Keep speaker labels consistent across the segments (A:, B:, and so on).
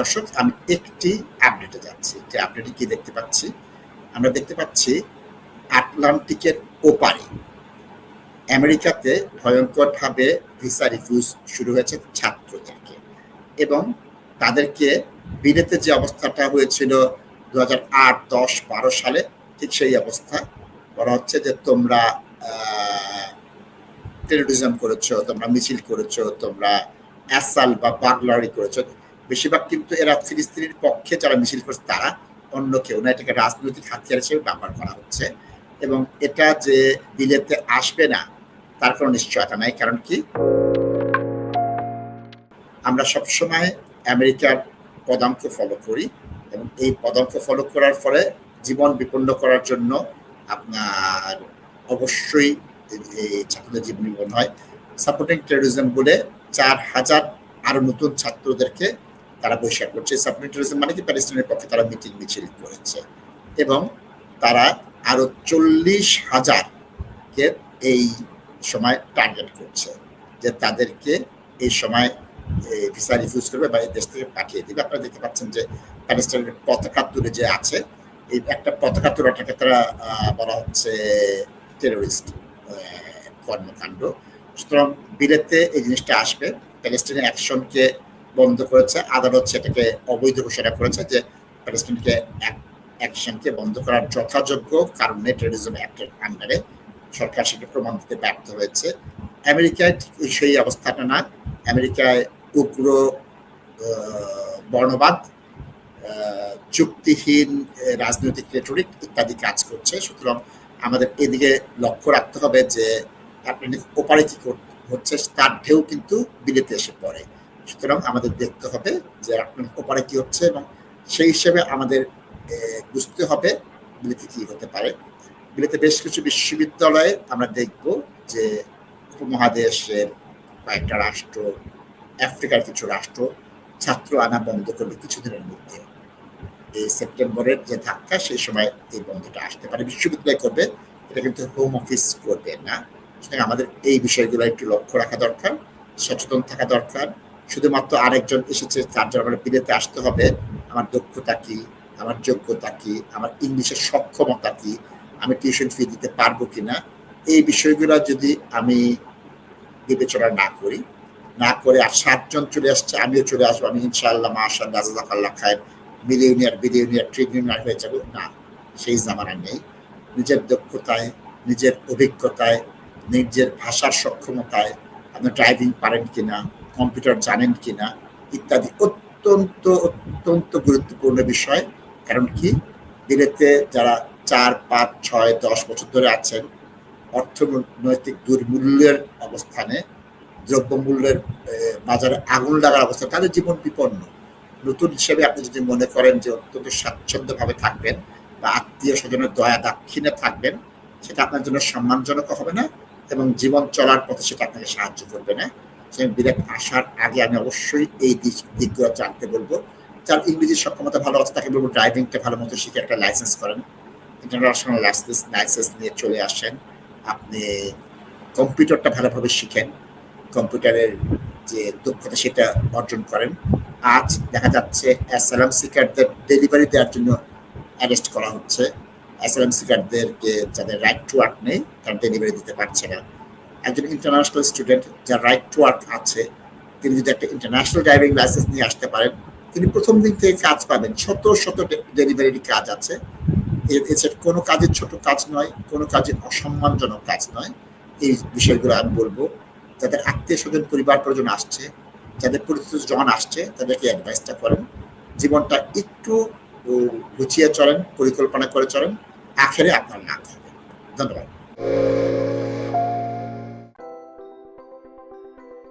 A: দর্শক, আমি একটি আপডেটে যাচ্ছি। একটি আপডেটে কি দেখতে পাচ্ছি। আমরা দেখতে পাচ্ছি আটলান্টিকের ওপারে আমেরিকাতে ভয়ঙ্করভাবে ভিসা রিফিউজ শুরু হয়েছে ছাত্রদেরকে এবং তাদেরকে বিলেতে যে অবস্থাটা হয়েছিল দু হাজার আট, দশ, বারো সালে, ঠিক সেই অবস্থা। বলা হচ্ছে যে তোমরা টেরোরিজম করেছ, তোমরা মিছিল করেছ, তোমরা অ্যাসাল বা বাগলারি করেছ। বেশিরভাগ কিন্তু এরা ফিলিস্তিনির পক্ষে যারা মিছিল করছে, তারা অন্য কেউ না। এটাকে রাজনৈতিক হাতিয়ার হিসেবে ব্যবহার করা হচ্ছে। এবং এটা যে বিলেতে আসবে না, তার কোনো নিশ্চয়তা নাই। কারণ কি? আমরা সবসময় আমেরিকার পদাঙ্ক ফলো করি। এবং এই পদাঙ্ক ফলো করার ফলে জীবন বিপন্ন করার জন্য আপনার অবশ্যই এই ছাত্রদের জীবন বিপন্ন হয়। সাপোর্টিং টেরোরিজম বলে চার হাজার আরও নতুন ছাত্রদেরকে তারা বহিষ্কার করছে সাপোর্টিং টেরোরিজম মানে কি প্যালেস্টাইনের পক্ষে তারা মিটিং মিছিল করেছে। এবং তারা আরও চল্লিশ হাজারকে এই সময় টার্গেট করছে যে তাদেরকে এই সময় ভিসা রিফিউজ করবে বা এই দেশ থেকে পাঠিয়ে দিবে। আপনারা দেখতে পাচ্ছেন যে প্যালেস্টাইনের পতাকা তুলে যে আছে, এই একটা পতাকা তোলাটাকে তারা বলা হচ্ছে টেরোরিস্ট কর্মকাণ্ড। সুতরাং বিলেতে এই জিনিসটা আসবে। প্যালেস্টাইনের অ্যাকশনকে বন্ধ করেছে। আদালত সেটাকে অবৈধ ঘোষণা করেছে যে প্যালেস্টাইনকে অ্যাকশনকে বন্ধ করার যথাযোগ্য কারণে টেরোরিজম অ্যাক্টের আন্ডারে সরকার সেটা প্রমাণ দিতে ব্যর্থ হয়েছে। আমেরিকায় ঠিক সেই অবস্থাটা না। আমেরিকায় উগ্র বর্ণবাদ চুক্তিহীন রাজনৈতিক রেটরিক ইত্যাদি কাজ করছে। সুতরাং আমাদের এদিকে লক্ষ্য রাখতে হবে যে আপনি ওপারে কি হচ্ছে তার ঢেউ কিন্তু বিলেতে এসে পড়ে। সুতরাং আমাদের দেখতে হবে যে আপনার ওপারে কি হচ্ছে এবং সেই হিসেবে আমাদের বুঝতে হবে বিলেতে কি হতে পারে। বিলেতে বেশ কিছু বিশ্ববিদ্যালয়ে আমরা দেখব যে উপমহাদেশের কয়েকটা রাষ্ট্র, আফ্রিকার কিছু রাষ্ট্র ছাত্র আনা বন্ধ করবে কিছুদিনের মধ্যে। এই সেপ্টেম্বরের যে ধাক্কা, সেই সময় এই বন্ধটা আসতে পারে। বিশ্ববিদ্যালয় করবে, এটা কিন্তু হোম অফিস করবে না। সুতরাং আমাদের এই বিষয়গুলো একটু লক্ষ্য রাখা দরকার, সচেতন থাকা দরকার। শুধুমাত্র আরেকজন এসেছে, তার জন্য আমার বিলেতে আসতে হবে। আমার দক্ষতা কি? আমার যোগ্যতা কি? আমার ইংলিশের সক্ষমতা কি? আমি টিউশন ফি দিতে পারব কিনা? এই বিষয়গুলো যদি আমি বিবেচনা না করি, না করে আর সাতজন চলে আসছে, আমিও চলে আসব। আমি ইনশাআল্লাহ মাশাল রাজাকাল্লাহ খায়ের মিলিয়নিয়ার বিলিয়নিয়ার ট্রিলিয়নিয়ার হয়ে যাব। না, সেই জামানা নেই। নিজের দক্ষতায়, নিজের অভিজ্ঞতায়, নিজের ভাষার সক্ষমতায় আপনি ড্রাইভিং পারেন কিনা কম্পিউটার জানেন কিনা, ইত্যাদি অত্যন্ত অত্যন্ত গুরুত্বপূর্ণ বিষয়। কারণ কি? বিলেতে যারা চার, পাঁচ, ছয়, দশ বছর ধরে আছেন, অর্থনৈতিক দুর্মূল্যের অবস্থানে, দ্রব্যমূল্যের বাজারে আগুন লাগার অবস্থা, তাদের জীবন বিপন্ন। নতুন হিসেবে আপনি যদি মনে করেন যে অত্যন্ত স্বাচ্ছন্দ্যভাবে থাকবেন বা আত্মীয় স্বজনের দয়া দাক্ষিণে থাকবেন, সেটা আপনার জন্য সম্মানজনক হবে না এবং জীবন চলার পথে সেটা আপনাকে সাহায্য করবে না। সেই বিরাট আসার আগে আমি অবশ্যই এই দিক দিকগুলো জানতে বলব। যার ইংরেজির সক্ষমতা ভালো আছে, তাকে বলব ড্রাইভিংটা ভালো মতো শিখে একটা লাইসেন্স করেন। ইন্টারন্যাশনাল লাইসেন্স লাইসেন্স নিয়ে চলে আসেন। আপনি কম্পিউটারটা ভালোভাবে শিখেন। কম্পিউটারের যে দক্ষতা সেটা অর্জন করেন। আজ দেখা যাচ্ছে অ্যাসালাম সিকারদের ডেলিভারি দেওয়ার জন্য অ্যারেস্ট করা হচ্ছে। অ্যাসালাম সিকারদেরকে যাদের রাইট টু ওয়ার্ক নেই, তারা ডেলিভারি দিতে পারছে না। একজন ইন্টারন্যাশনাল স্টুডেন্ট যার রাইট টু ওয়ার্ক আছে, তিনি যদি একটা ইন্টারন্যাশনাল ড্রাইভিং লাইসেন্স নিয়ে আসতে পারেন, তিনি প্রথম দিন থেকে কাজ পাবেন। শত শত ডেলিভারির কাজ আছে। এছাড়া কোনো কাজের ছোট কাজ নয়, কোনো কাজের অসম্মানজনক কাজ নয়। এই বিষয়গুলো আমি বলব। যাদের আত্মীয় স্বজন, পরিবার পরিজন আসছে, যাদের পরিচিত জন আসছে, তাদেরকে অ্যাডভাইসটা করেন। জীবনটা একটু গুছিয়ে চলেন, পরিকল্পনা করে চলেন। আখেরে আপনার না থাকবে। ধন্যবাদ।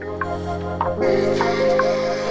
B: Thank you.